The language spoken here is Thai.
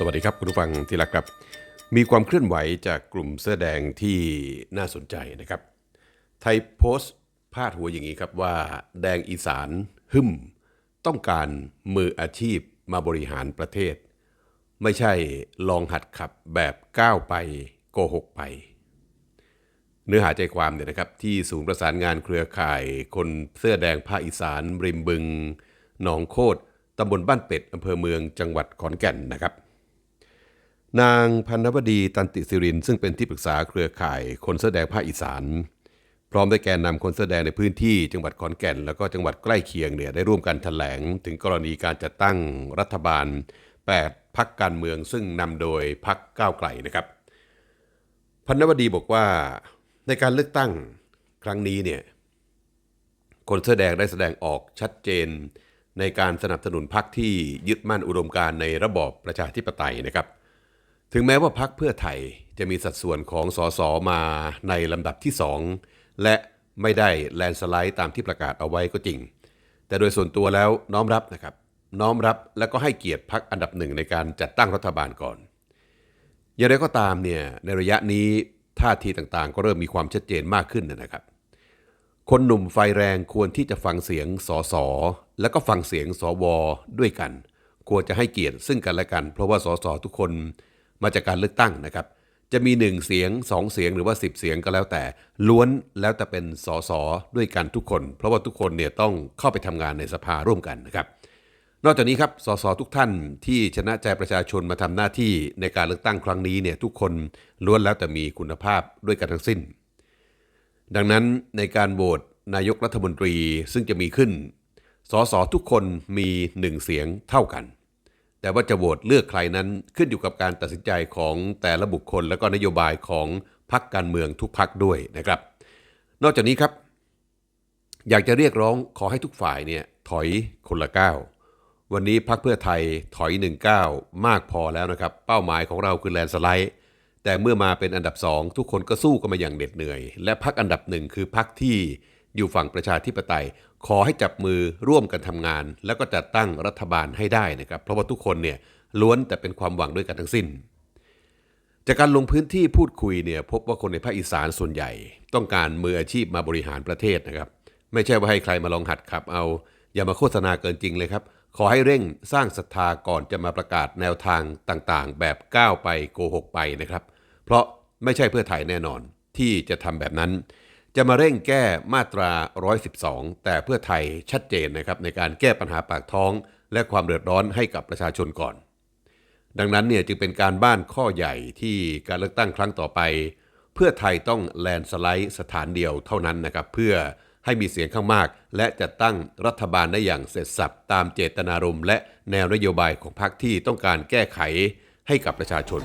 สวัสดีครับคุณผู้ฟังที่รักครับ มีความเคลื่อนไหวจากกลุ่มเสื้อแดงที่น่าสนใจนะครับ ไทยโพสต์พาดหัวอย่างนี้ครับว่า แดงอีสานหึมต้องการมืออาชีพมาบริหารประเทศ ไม่ใช่ลองหัดขับแบบก้าวไปโกหกไป เนื้อหาใจความเนี่ยนะครับ ที่ศูนย์ประสานงานเครือข่ายคนเสื้อแดงภาคอีสานริมบึง หนองโคดตำบลบ้านเป็ดอำเภอเมืองจังหวัดขอนแก่นนะครับ นางพันธวดีตันติสิริน ซึ่งเป็นที่ปรึกษาเครือข่ายคนเสื้อแดงภาคอีสาน พร้อมด้วยแกนนำคนเสื้อแดงในพื้นที่จังหวัดขอนแก่น แล้วก็จังหวัดใกล้เคียงเนี่ยได้ร่วมกันแถลง ถึงกรณีการจัดตั้งรัฐบาล 8พักการเมืองซึ่งนำโดยพักก้าวไกลนะครับ พันธวดีบอกว่าในการเลือกตั้งครั้งนี้เนี่ยคนเสื้อแดงได้แสดงออกชัดเจน ในการสนับสนุนพรรคที่ยึดมั่นอุดมการณ์ในระบอบประชาธิปไตยนะครับ ถึงแม้ว่าพรรคเพื่อไทยจะมีสัดส่วนของสสมาในลำดับที่ 2 และไม่ได้แลนสไลด์ตามที่ประกาศเอาไว้ก็จริง แต่โดยส่วนตัวแล้วน้อมรับนะครับ น้อมรับและก็ให้เกียรติพรรคอันดับหนึ่งในการจัดตั้งรัฐบาลก่อน อย่างไรก็ตามเนี่ยในระยะนี้ท่าทีต่างๆ ก็เริ่มมีความชัดเจนมากขึ้นนะครับ คนหนุ่มไฟแรงควรที่จะฟังเสียงสสและก็ฟังเสียงสวด้วยกัน ควรจะให้เกียรติซึ่งกันและกัน เพราะว่าสสทุกคน มาจากการเลือกตั้งนะครับ จะมีหนึ่งเสียงสองเสียงหรือว่า 10 เสียงก็แล้วแต่ ล้วนแล้วแต่เป็นสสด้วยกันทุกคน เพราะว่าทุกคนเนี่ยต้องเข้าไปทำงานในสภาร่วมกันนะครับ นอกจากนี้ครับสสทุกท่านที่ชนะใจประชาชนมาทำหน้าที่ในการเลือกตั้งครั้งนี้เนี่ยทุกคนล้วนแล้วแต่มีคุณภาพด้วยกันทั้งสิ้น ดังนั้นในการโหวตนายกรัฐมนตรีซึ่งจะมีขึ้นสสทุกคนมีหนึ่งเสียงเท่ากัน แต่ว่าจะโหวตเลือกใครนั้นขึ้นอยู่กับการตัดสินใจของแต่ละบุคคล และก็นโยบายของพรรคการเมืองทุกพรรคด้วยนะครับ นอกจากนี้ครับ อยากจะเรียกร้องขอให้ทุกฝ่ายเนี่ยถอยคนละก้าววันนี้พักเพื่อไทยถอยหนึ่งก้ามากพอแล้วนะครับ เป้าหมายของเราคือแลนสไลด์ แต่เมื่อมาเป็นอันดับสองทุกคนก็สู้กันมาอย่างเหน็ดเหนื่อย และพักอันดับหนึ่งคือพักที่ อยู่ฝั่งประชาธิปไตย ขอให้จับมือร่วมกันทำงาน แล้วก็จัดตั้งรัฐบาลให้ได้นะครับ เพราะว่าทุกคนเนี่ยล้วนแต่เป็นความหวังด้วยกันทั้งสิ้น จากการลงพื้นที่พูดคุยเนี่ยพบว่าคนในภาคอีสานส่วนใหญ่ ต้องการมืออาชีพมาบริหารประเทศนะครับ ไม่ใช่ว่าให้ใครมาลองหัดขับเอา อย่ามาโฆษณาเกินจริงเลยครับ ขอให้เร่งสร้างศรัทธาก่อนจะมาประกาศแนวทางต่างๆ แบบก้าวไปโกหกไปนะครับ เพราะไม่ใช่เพื่อไทยแน่นอนที่จะทำแบบนั้น จะมาเร่งแก้มาตรา 112 แต่เพื่อไทยชัดเจนนะครับในการแก้ปัญหาปากท้อง และความเดือดร้อนให้กับประชาชนก่อน ดังนั้นเนี่ยจึงเป็นการบ้านข้อใหญ่ที่การเลือกตั้งครั้งต่อไป เพื่อไทยต้องแลนสไลด์สถานเดียวเท่านั้นนะครับเพื่อให้มีเสียงข้างมาก และจัดตั้งรัฐบาลได้อย่างเสร็จสับตามเจตนารมณ์และแนวนโยบายของพรรคที่ต้องการแก้ไขให้กับประชาชน